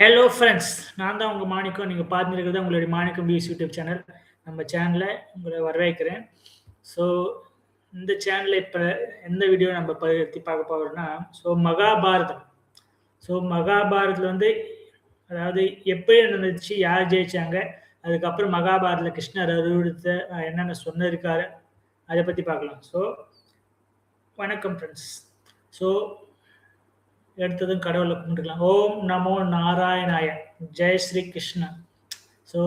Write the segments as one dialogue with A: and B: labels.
A: Hello friends நான் தான் உங்கள் மாணிக்கம். நீங்கள் பார்த்துருக்கிறது உங்களுடைய மாணிக்கம் பியூஸ் யூடியூப் சேனல். நம்ம சேனலில் உங்களை வரவேற்கிறேன். ஸோ இந்த சேனலில் இப்போ எந்த வீடியோ நம்ம பற்றி பார்க்க போகிறோம்னா ஸோ மகாபாரதம். ஸோ மகாபாரதத்தில் வந்து அதாவது எப்படி நடந்துச்சு யார் ஜெயிச்சாங்க அதுக்கப்புறம் மகாபாரதத்தில் கிருஷ்ணர் அறுவடுத்த என்னென்ன சொன்னிருக்காரு அதை பற்றி பார்க்கலாம். ஸோ வணக்கம் ஃப்ரெண்ட்ஸ் ஸோ எடுத்ததும் கடவுளை கும்பிட்டுக்கலாம். ஓம் நமோ நாராயணாய. ஜெய் ஸ்ரீ கிருஷ்ணன் ஸோ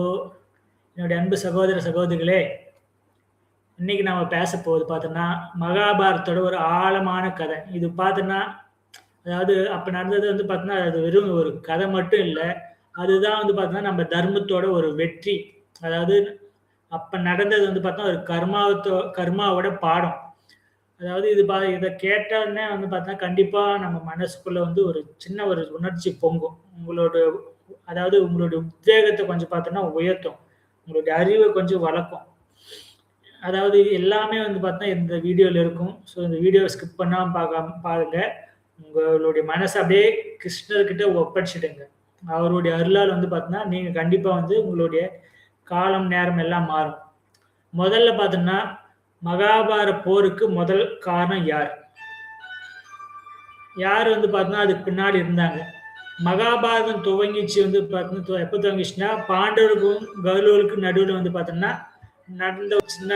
A: என்னுடைய அன்பு சகோதர சகோதரிகளே இன்னைக்கு நம்ம பேச போகுது பார்த்தோன்னா மகாபாரத்தோட ஒரு ஆழமான கதை. இது பார்த்தோன்னா அதாவது அப்போ நடந்தது வந்து பார்த்தோன்னா அது வெறும் ஒரு கதை மட்டும் இல்லை. அதுதான் வந்து பார்த்தோன்னா நம்ம தர்மத்தோட ஒரு வெற்றி. அதாவது அப்போ நடந்தது வந்து பார்த்தோன்னா ஒரு கர்மாவத்தோ கர்மாவோட பாடம். அதாவது இது பா இதை கேட்டோடனே வந்து பார்த்தா கண்டிப்பாக நம்ம மனசுக்குள்ளே வந்து ஒரு சின்ன ஒரு உணர்ச்சி பொங்கும். உங்களோட அதாவது உங்களுடைய உத்வேகத்தை கொஞ்சம் பார்த்தோன்னா உயர்த்தும். உங்களுடைய அறிவை கொஞ்சம் வளர்க்கும். அதாவது எல்லாமே வந்து பார்த்தா இந்த வீடியோவில் இருக்கும். ஸோ இந்த வீடியோவை ஸ்கிப் பண்ணாமல் பார்க்காம பாருங்க. உங்களுடைய மனசை அப்படியே கிருஷ்ணர்கிட்ட ஒப்படைச்சிடுங்க. அவருடைய அருளால் வந்து பார்த்தோன்னா நீங்கள் கண்டிப்பாக வந்து உங்களுடைய காலம் நேரம் எல்லாம் மாறும். முதல்ல பார்த்தோன்னா மகாபார போருக்கு முதல் காரணம் யார்? யார் வந்து பார்த்தோன்னா அதுக்கு பின்னாடி இருந்தாங்க. மகாபாரதம் துவங்கிச்சு வந்து பார்த்தோன்னா எப்போ துவங்கிச்சுன்னா பாண்டவருக்கும் கௌரவருக்கும் நடுவில் வந்து பார்த்தோம்னா நடந்த ஒரு சின்ன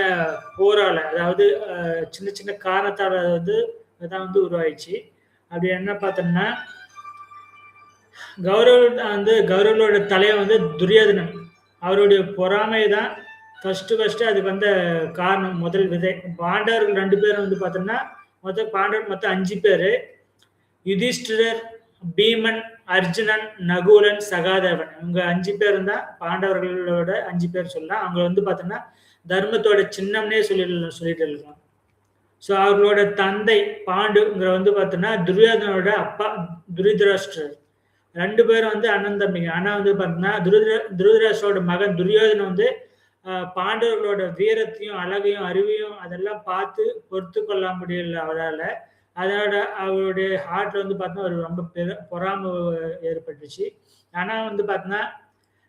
A: போரால் அதாவது சின்ன சின்ன காரணத்தால் வந்து அதான் வந்து உருவாயிடுச்சு. அப்படி என்ன பார்த்தோம்னா கௌரவ வந்து கௌரவரோட தலையை வந்து துரியோதனன். அவருடைய பொறாமை தான் ஃபர்ஸ்ட் ஃபஸ்ட்டு அதுக்கு வந்த காரணம் முதல் விதை. பாண்டவர்கள் ரெண்டு பேரும் வந்து பார்த்தோம்னா மொத்தம் பாண்டவர் மொத்தம் அஞ்சு பேர். யுதிஷ்டிரர் பீமன் அர்ஜுனன் நகுலன் சகாதேவன். இவங்க அஞ்சு பேர் தான் பாண்டவர்களோட அஞ்சு பேர் சொல்லலாம். அவங்க வந்து பார்த்தோம்னா தர்மத்தோட சின்னம்னே சொல்லி சொல்லிட்டு இருக்கோம் ஸோ அவர்களோட தந்தை பாண்டுங்கிற வந்து பார்த்தோம்னா துரியோதனோட அப்பா துரிதராஷ்டர் ரெண்டு பேரும் வந்து அண்ணன் தம்பிங்க. ஆனால் வந்து பார்த்தோம்னா துருத துருதராஷ்டரோட மகன் துரியோதன வந்து பாண்டவர்களோட வீரத்தையும் அழகையும் அறிவையும் அதெல்லாம் பார்த்து பொறுத்து கொள்ள முடியல அவரால். அதோட அவருடைய ஹார்ட்ல வந்து பார்த்தோன்னா அவர் ரொம்ப பெரு பொறாம ஏற்பட்டுச்சு. ஆனால் வந்து பார்த்தோன்னா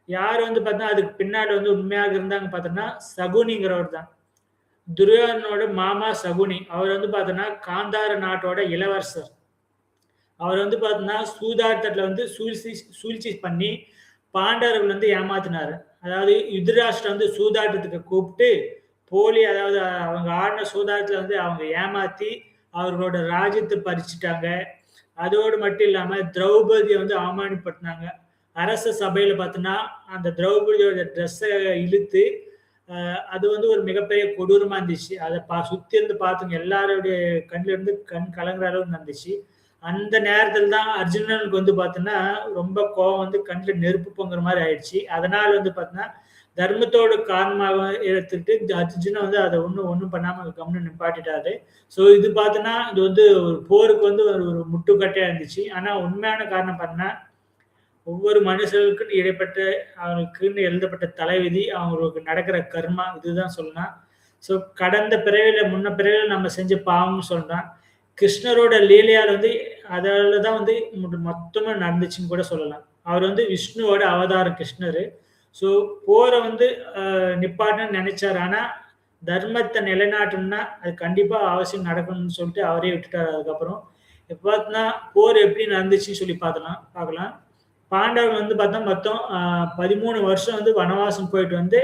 A: யார் வந்து பார்த்தோன்னா அதுக்கு பின்னாடி வந்து உண்மையாக இருந்தாங்க பார்த்தோன்னா சகுனிங்கிறவர் தான். துரியோதனோட மாமா சகுனி. அவர் வந்து பார்த்தோன்னா காந்தார நாட்டோட இளவரசர். அவர் வந்து பார்த்தோன்னா சூதாட்டத்தில் வந்து சூழ்ச்சி சூழ்ச்சி பண்ணி பாண்டவர்கள் வந்து ஏமாத்தினாரு. அதாவது யுதராஷ்டிரம் வந்து சூதாட்டத்துக்கு கூப்பிட்டு போலி அதாவது அவங்க ஆடின சூதாட்டத்தில் வந்து அவங்க ஏமாத்தி அவர்களோட ராஜ்யத்தை பறிச்சுட்டாங்க. அதோடு மட்டும் இல்லாமல் திரௌபதியை வந்து அவமானப்படுத்தினாங்க. அரச சபையில் பார்த்தோன்னா அந்த திரௌபதியோட ட்ரெஸ்ஸை இழுத்து அது வந்து ஒரு மிகப்பெரிய கொடூரமாக இருந்துச்சு. அதை பா சுற்றி இருந்து பார்த்துங்க எல்லாருடைய கண்ணில் இருந்து கண் கலங்குற அளவுக்கு நடந்துச்சு. அந்த நேரத்தில் தான் அர்ஜுனனுக்கு வந்து பார்த்தோன்னா ரொம்ப கோவம் வந்து கண்ணில் நெருப்பு பொங்குற மாதிரி ஆயிடுச்சு. அதனால் வந்து பார்த்தோன்னா தர்மத்தோட காரணமாக எடுத்துக்கிட்டு அர்ஜுனன் வந்து அதை ஒன்றும் ஒன்றும் பண்ணாமல் கம்னு நிப்பாட்டிட்டாரு. ஸோ இது பார்த்தோன்னா இது வந்து ஒரு போருக்கு வந்து ஒரு ஒரு முட்டுக்கட்டையாக இருந்துச்சு. ஆனால் உண்மையான காரணம் பார்த்தோன்னா ஒவ்வொரு மனுஷர்களுக்கும் இடைப்பட்ட அவங்களுக்குன்னு எழுதப்பட்ட தலைவிதி அவங்களுக்கு நடக்கிற கர்மா இதுதான் சொல்லலாம். ஸோ கடந்த பிறவியில் முன்ன பிறவியில் நம்ம செஞ்ச பாவம்னு சொல்கிறான் கிருஷ்ணரோட லீலையால் வந்து அதால தான் வந்து மொத்தமாக நடந்துச்சுன்னு கூட சொல்லலாம். அவர் வந்து விஷ்ணுவோட அவதாரம் கிருஷ்ணர். ஸோ போரை வந்து நிப்பாட்டணும்னு நினைச்சார். ஆனால் தர்மத்தை நிலைநாட்டணும்னா அது கண்டிப்பாக அவசியம் நடக்கணும்னு சொல்லிட்டு அவரே விட்டுட்டார் அதுக்கப்புறம். இப்போ பார்த்தோன்னா போர் எப்படி நடந்துச்சுன்னு சொல்லி பார்த்தலாம் பார்க்கலாம் பாண்டவர் வந்து பார்த்தா மொத்தம் பதிமூணு வருஷம் வந்து வனவாசம் போயிட்டு வந்து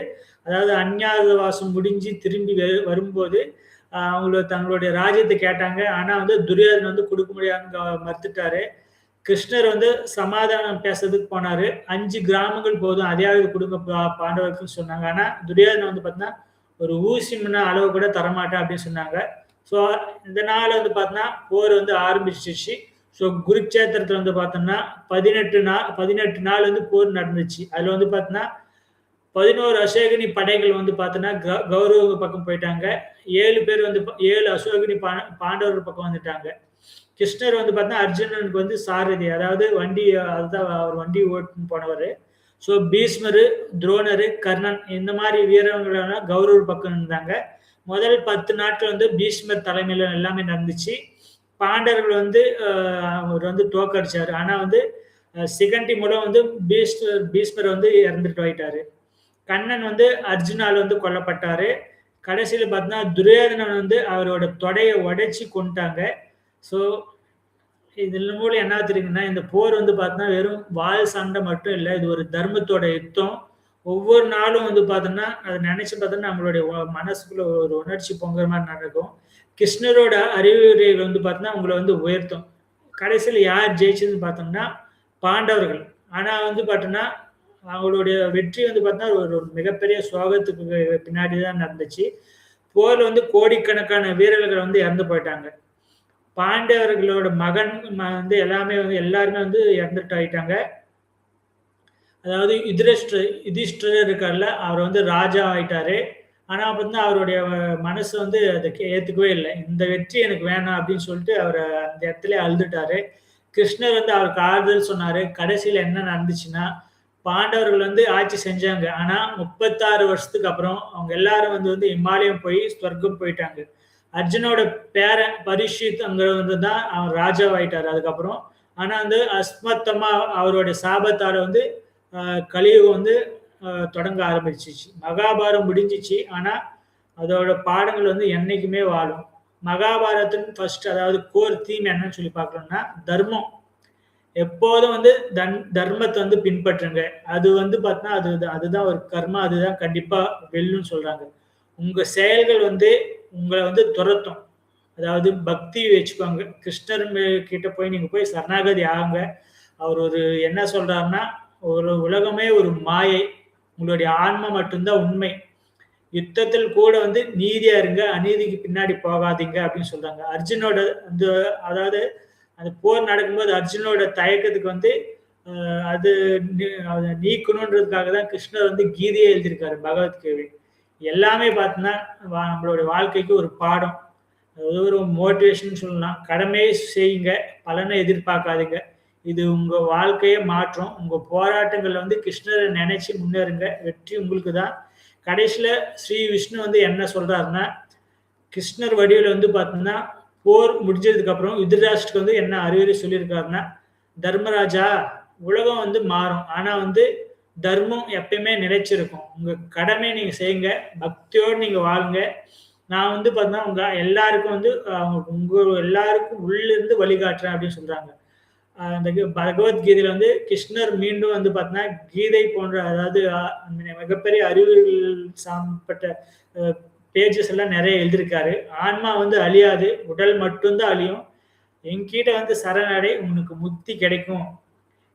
A: அதாவது அந்நாத வாசம் முடிஞ்சு திரும்பி வரும்போது அவங்கள தங்களுடைய ராஜ்யத்தை கேட்டாங்க. ஆனால் வந்து துரியோதன் வந்து கொடுக்க முடியாதுன்னு மறுத்துட்டாரு. கிருஷ்ணர் வந்து சமாதானம் பேசுறதுக்கு போனாரு. அஞ்சு கிராமங்கள் போதும். அதையாவது கொடுங்க பாண்டவர்கள் சொன்னாங்க. ஆனால் துரியோதனை வந்து பார்த்தீங்கன்னா ஒரு ஊசி முன்ன அளவு கூட தரமாட்டேன் அப்படின்னு சொன்னாங்க. ஸோ இந்த நாள் வந்து பார்த்தோன்னா போர் வந்து ஆரம்பிச்சிருச்சு. ஸோ குருக்ஷேத்திரத்தில் வந்து பார்த்தோம்னா பதினெட்டு நாள் பதினெட்டு நாள் வந்து போர் நடந்துச்சு. அதில் வந்து பார்த்தோன்னா பதினோரு அசோகினி படைகள் வந்து பார்த்தோன்னா கௌரவ பக்கம் போயிட்டாங்க. ஏழு பேர் வந்து ஏழு அசோகினி பா பாண்டவர் பக்கம் வந்துட்டாங்க. கிருஷ்ணர் வந்து பார்த்தா அர்ஜுனனுக்கு வந்து சாரதி அதாவது வண்டி அதுதான் அவர் வண்டி ஓட்டுன்னு போனவர். ஸோ பீஷ்மரு துரோணரு கர்ணன் இந்த மாதிரி வீரர்களெல்லாம் கௌரவர் பக்கம் இருந்தாங்க. முதல் பத்து நாட்கள் வந்து பீஷ்மர் தலைமையில் எல்லாமே நடந்துச்சு. பாண்டவர்கள் வந்து அவர் வந்து தோக்கடிச்சார் ஆனால் வந்து சிகண்டி மூலம் வந்து பீஷ்மர் பீஷ்மர் வந்து இறந்துட்டு போயிட்டாரு. கண்ணன் வந்து அர்ஜுனால் வந்து கொல்லப்பட்டாரு. கடைசியில் பார்த்தீங்கன்னா துரியோதனன் வந்து அவரோட தொடையை உடைச்சி கொண்டாங்க ஸோ இதில் மூலம் என்ன தெரியுங்கன்னா இந்த போர் வந்து பார்த்தீங்கன்னா வெறும் வால் சண்டை மட்டும் இல்லை இது ஒரு தர்மத்தோட யுத்தம். ஒவ்வொரு நாளும் வந்து பார்த்தோம்னா அதை நினைச்சு பார்த்தோம்னா நம்மளுடைய மனசுக்குள்ள ஒரு உணர்ச்சி பொங்குற மாதிரி நடக்கும். கிருஷ்ணரோட அறிவுரைகள் வந்து பார்த்தோம்னா உங்களை வந்து உயர்த்தும். கடைசியில் யார் ஜெயிச்சதுன்னு பார்த்தோம்னா பாண்டவர்கள். ஆனால் வந்து பார்த்தோம்னா அவங்களுடைய வெற்றி வந்து பார்த்தா ஒரு மிகப்பெரிய சோகத்துக்கு பின்னாடி தான் நடந்துச்சு. போரில் வந்து கோடிக்கணக்கான வீரர்கள் வந்து இறந்து போயிட்டாங்க. பாண்டவர்களோட மகன் வந்து எல்லாமே வந்து எல்லாருமே வந்து இறந்துட்டு ஆயிட்டாங்க. அதாவது யுதிரஷ்ட யுதிஷ்டர் இருக்கார்ல அவர் வந்து ராஜா ஆயிட்டாரு. ஆனால் பார்த்தீங்கன்னா அவருடைய மனசு வந்து அதுக்கு ஏற்றுக்கவே இல்லை. இந்த வெற்றி எனக்கு வேணாம் அப்படின்னு சொல்லிட்டு அவர் அந்த இடத்துல அழுதுட்டாரு. கிருஷ்ணர் வந்து அவருக்கு ஆறுதல் சொன்னார். கடைசியில் என்ன நடந்துச்சுன்னா பாண்டவர்கள் வந்து ஆட்சி செஞ்சாங்க. ஆனா முப்பத்தாறு வருஷத்துக்கு அப்புறம் அவங்க எல்லாரும் வந்து வந்து இமாலயம் போய் ஸ்வர்க்கம் போயிட்டாங்க. அர்ஜுனோட பேரன் பரிஷித் அங்கிறவங்க தான் அவர் ராஜாவாயிட்டார் அதுக்கப்புறம். ஆனா வந்து அஸ்மத்தமா அவருடைய சாபத்தால வந்து கலியுகம் வந்து தொடங்க ஆரம்பிச்சிச்சு. மகாபாரதம் முடிஞ்சிச்சு. ஆனா அதோட பாடங்கள் வந்து என்னைக்குமே வாழும். மகாபாரதத்தின் ஃபர்ஸ்ட் அதாவது கோர் தீம் என்னன்னு சொல்லி பார்க்கணும்னா தர்மம். எப்போதும் வந்து தன் தர்மத்தை வந்து பின்பற்றுங்க. அது வந்து பார்த்தீங்கன்னா அது அதுதான் ஒரு கர்மா அதுதான் கண்டிப்பா வெல்லுன்னு சொல்றாங்க. உங்க செயல்கள் வந்து உங்களை வந்து துரத்தும். அதாவது பக்தி வச்சுக்கோங்க. கிருஷ்ணர் கிட்ட போய் நீங்க போய் சரணாகதி ஆகுங்க. அவர் ஒரு என்ன சொல்றாருன்னா ஒரு உலகமே ஒரு மாயை. உங்களுடைய ஆன்மா மட்டும்தான் உண்மை. யுத்தத்தில் கூட வந்து நீதியா இருங்க. அநீதிக்கு பின்னாடி போகாதீங்க அப்படின்னு சொல்றாங்க. அர்ஜுனோட அந்த அதாவது அந்த போர் நடக்கும்போது அர்ஜுனோட தயக்கத்துக்கு வந்து அது அதை நீக்கணுன்றதுக்காக தான் கிருஷ்ணர் வந்து கீதையை எழுதியிருக்காரு பகவத்கீதை எல்லாமே பார்த்தோன்னா நம்மளோட வாழ்க்கைக்கு ஒரு பாடம். அது ஒரு மோட்டிவேஷன் சொல்லலாம். கடமையை செய்யுங்க பலனை எதிர்பார்க்காதீங்க. இது உங்க வாழ்க்கையை மாற்றும். உங்க போராட்டங்கள்ல வந்து கிருஷ்ணரை நினைச்சு முன்னேறுங்க. வெற்றி உங்களுக்கு தான். கடைசியில ஸ்ரீ விஷ்ணு வந்து என்ன சொல்றாருன்னா கிருஷ்ணர் வடிவில் வந்து பார்த்தீங்கன்னா போர் முடிஞ்சதுக்கு அப்புறம் யுதிராஷ்டுக்கு வந்து என்ன அறிவுரை சொல்லியிருக்காருன்னா தர்மராஜா உலகம் வந்து மாறும். ஆனா வந்து தர்மம் எப்பயுமே நிலைச்சிருக்கும். உங்க கடமை நீங்க செய்யுங்க. பக்தியோடு நீங்க வாழுங்க. நான் வந்து பார்த்தீங்கன்னா உங்க எல்லாருக்கும் வந்து உங்க எல்லாருக்கும் உள்ளிருந்து வழிகாட்டுறேன் அப்படின்னு சொல்றாங்க. அந்த பகவத்கீதையில வந்து கிருஷ்ணர் மீண்டும் வந்து பார்த்தீங்கன்னா கீதை போன்ற அதாவது மிகப்பெரிய அறிவுகள் சாம்பட்ட பேஜஸ் எல்லாம் நிறைய எழுதியிருக்காரு. ஆன்மா வந்து அழியாது உடல் மட்டும்தான் அழியும். என்கிட்ட வந்து சரணடை உனக்கு முத்தி கிடைக்கும்.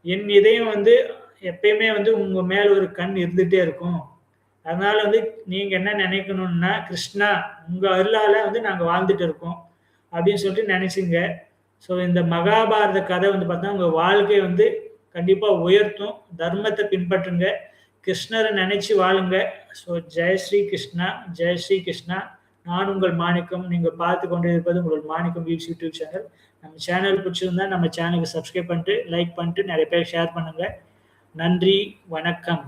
A: என் இதயம் வந்து எப்பயுமே வந்து உங்க மேல ஒரு கண் இருந்துட்டே இருக்கும். அதனால வந்து நீங்க என்ன நினைக்கணும்னா கிருஷ்ணா உங்க அருளால வந்து நாங்க வாழ்ந்துட்டு இருக்கோம். அப்படின்னு சொல்லிட்டு நினைச்சுங்க. ஸோ இந்த மகாபாரத கதை வந்து பார்த்தா உங்க வாழ்க்கையை வந்து கண்டிப்பா உயர்த்தும். தர்மத்தை பின்பற்றுங்க. கிருஷ்ணரை நினைச்சு வாழுங்க. ஸோ ஜெய் ஸ்ரீ கிருஷ்ணா ஜெய் ஸ்ரீ கிருஷ்ணா. நான் உங்கள் மாணிக்கம். நீங்கள் பார்த்து கொண்டு இருப்பது உங்கள் மாணிக்கம் வியூஸ் யூடியூப் சேனல். நம்ம சேனல் பிடிச்சிருந்தா நம்ம சேனலுக்கு சப்ஸ்கிரைப் பண்ணிட்டு லைக் பண்ணிட்டு நிறைய பேர் ஷேர் பண்ணுங்க. நன்றி வணக்கம்.